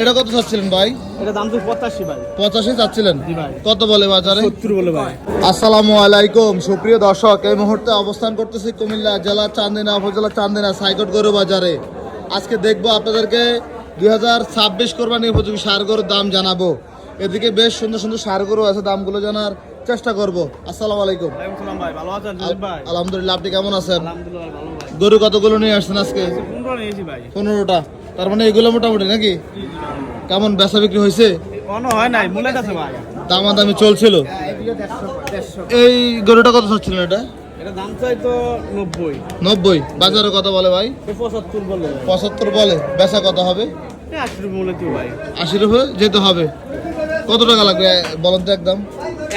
এটা কত চাচ্ছিলেন ভাই? এটা দাম তো পঁচাশি ভাই। পঁচাশি চাচ্ছিলেন? কত বলে বাজারে? সত্তর বলে ভাই। আসসালামু আলাইকুম সুপ্রিয় দর্শক এই মুহূর্তে অবস্থান করতেছি কুমিল্লা জেলা চান্দিনা উপজেলা চান্দিনা সাইকট গরু বাজারে। আজকে দেখব আপনাদেরকে দুই হাজার ছাব্বিশ কোরবানি উপযোগী সার গরুর দাম জানাব। এদিকে বেশ সুন্দর সুন্দর সার গরু আছে দামগুলো জানার চেষ্টা করব। আসসালামু আলাইকুম। আলহামদুলিল্লাহ আপনি কেমন আছেন? গরু কতগুলো নিয়ে আসছেন আজকে? পনেরোটা তার মানে এগুলো মোটামুটি নাকি? কেমন বেচা বিক্রি হয়েছে? কোনো হয় নাই আছে ভাই। দামাদামি চলছিল। এই গরুটা কত চাচ্ছিলেন এটা? এটা দাম চাই তো নব্বই। নব্বই। বাজারে কত বলে ভাই? পঁচাত্তর বলে পঁচাত্তর বলে। বেচা কত হবে? আশি রুপি মূল্য ভাই। আশি রুপে যেতে হবে। কত টাকা লাগবে? বলেন তো একদম।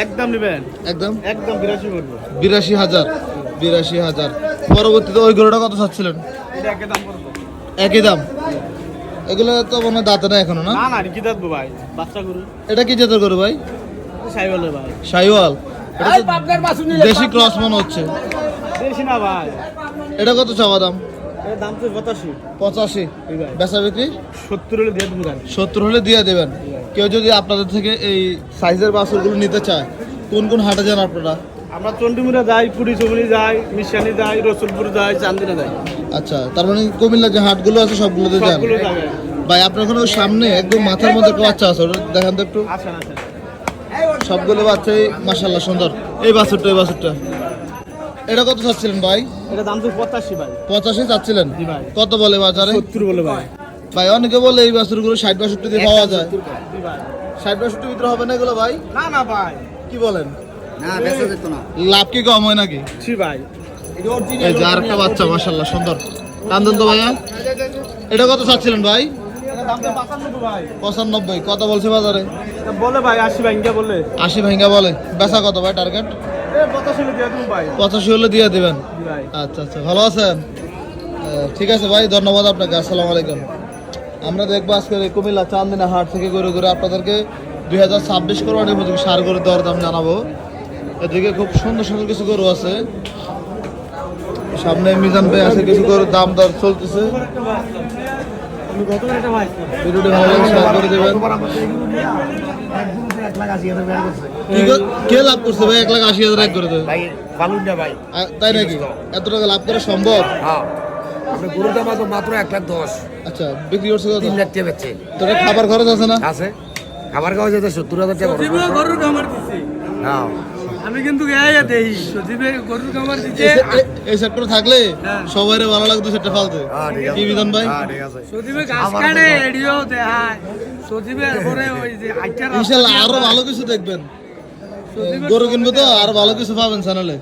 একদম নেবেন। একদম? একদম বিরাশি করব। বিরাশি হাজার। বিরাশি হাজার। পরবর্তীতে ওই গরুটা কত চাচ্ছিলেন? দাম একই দাম। এগুলো তো মনে দাঁতে না এখনও না? না না কি ভাই? বাচ্চা গরু। এটা কি জাতের গরু ভাই? সাই ভাই। শাইওয়াল এটা তো দেশি ক্রস মনে হচ্ছে। বেশি না ভাই। এটা কত চাওয়া দাম? এর দাম তো পঁচাশি। পঁচাশি। এই ভাই। বেচা বিক্রি? সত্তর হলে দিয়ে দেবো সত্তর হলে দিয়ে দেবেন। কেউ যদি আপনাদের থেকে এই সাইজের বাছুরগুলো নিতে চায় কোন কোন হাটে যান আপনারা? আমরা চন্ডিমুড়া যাই পুরী চমুনি যাই মিশানি যাই রসুলপুর যাই চান্দিনা যাই। আচ্ছা তার মানে কুমিল্লা যে হাটগুলো আছে সবগুলোতে যান? সবগুলো ভাই আপনার ওখানে সামনে একদম মাথার মধ্যে একটা বাচ্চা আছে? ওটা দেখান তো একটু। সবগুলো বাচ্চাই মাসাল্লাহ সুন্দর। এই বাছুরটা এই বাছুরটা। এটা কত চাচ্ছিলেন ভাই? এটা দাম তো পঁচাশি ভাই। পঁচাশি চাচ্ছিলেন? কত বলে বাজারে? সত্তর বলে ভাই। ভাই অনেকে বলে এই বাছুরগুলো ষাট বাষট্টি দিয়ে পাওয়া যায়। ষাট বাষট্টির ভিতরে হবে না এগুলো ভাই? না না ভাই। কি বলেন? না বেঁচে যেত না। লাভ কি কম হয় নাকি? জি ভাই। এই যে আরেকটা বাচ্চা মাসাল্লাহ সুন্দর। কান্দন তো ভাইয়া? এটা কত চাচ্ছিলেন ভাই? পাঁচানব্বই কত বলছে বাজারে? বলে ভাই আশি ভাই বলে। আশি ভাঙ্গা বলে। বেচা কত ভাই টার্গেট পঁচাশি হলে দিয়ে দেবেন? আচ্ছা আচ্ছা ভালো আছেন? ঠিক আছে ভাই ধন্যবাদ আপনাকে আসসালামু আলাইকুম। আমরা দেখব আজকে কুমিল্লা চান্দিনা হাট থেকে ঘুরে ঘুরে আপনাদেরকে দুই হাজার ছাব্বিশ কোরবানির সার গরুর দর দাম জানাব। এদিকে খুব সুন্দর সুন্দর কিছু গরু আছে। সামনে মিজান ভাই আছে কিছু করে দাম দর চলতেছে। আমি গত একটা ভাই ভিডিওটি ভালো লাগে শেয়ার করে দেবেন। কে লাভ করছে ভাই? এক লাখ আশি হাজার এক করে দেবে। ভাই পালুন না ভাই। আ, তাই নাকি? এত টাকা লাভ করা সম্ভব? হ্যাঁ। গরুর দাম মাত্র এক লাখ দশ। আচ্ছা বিক্রি করছে তিন লাখ টাকা বেচছে। তোর খাবার খরচ আছে না? আছে। খাবার খাওয়া যেতে সত্তর হাজার টাকা হ্যাঁ। আমি কিন্তু গায়ে দেই সজীবে গরুর কামার দিছে এই সেক্টর থাকলে হ্যাঁ। সবাই ভালো লাগতো সেটা ফালতে। হ্যাঁ, ঠিক আছে। কি বিধান ভাই? হ্যাঁ, সজীবে কাটে এডিও দেখায়। পরে ওই যে আইটার আরও ভালো কিছু দেখবেন। গরু কিনবে তো আরও ভালো কিছু পাবেন চ্যানেলে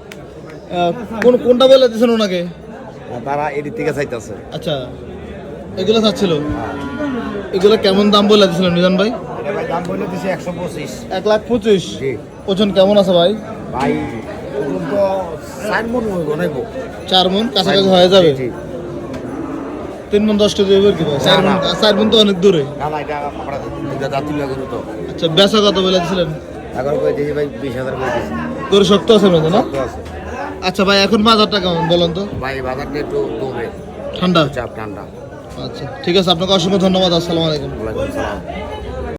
কোন কোনটা বলে দিয়েছেন ওনাকে? তারা এদিক থেকে চাইতেছে। আচ্ছা এগুলো চাচ্ছিল। এগুলো কেমন দাম বলে দিয়েছিলেন মিজান ভাই দাম বলে দিছে একশো পঁচিশ। এক লাখ পঁচিশ। জি। ওজন কেমন আছে ভাই? ভাই ওজন তো চার মন চার মন কাছাকাছি হয়ে যাবে? তিন মন দশ কেজি কি ভাই? চার মন চার মন তো অনেক দূরে। না না এটা আমরা তো। আচ্ছা বেচা কত বলে দিয়েছিলেন এখন দিয়েছি ভাই বিশ হাজার করে দিয়েছি। গরু শক্ত আছে না? তো আচ্ছা ভাই এখন বাজারটা কেমন বলেন তো? ভাই বাজারটা একটু কমে ঠান্ডা? চাপ ঠান্ডা। আচ্ছা ঠিক আছে আপনাকে অসংখ্য ধন্যবাদ আসসালামু আলাইকুম। ওয়ালাইকুম আসসালাম।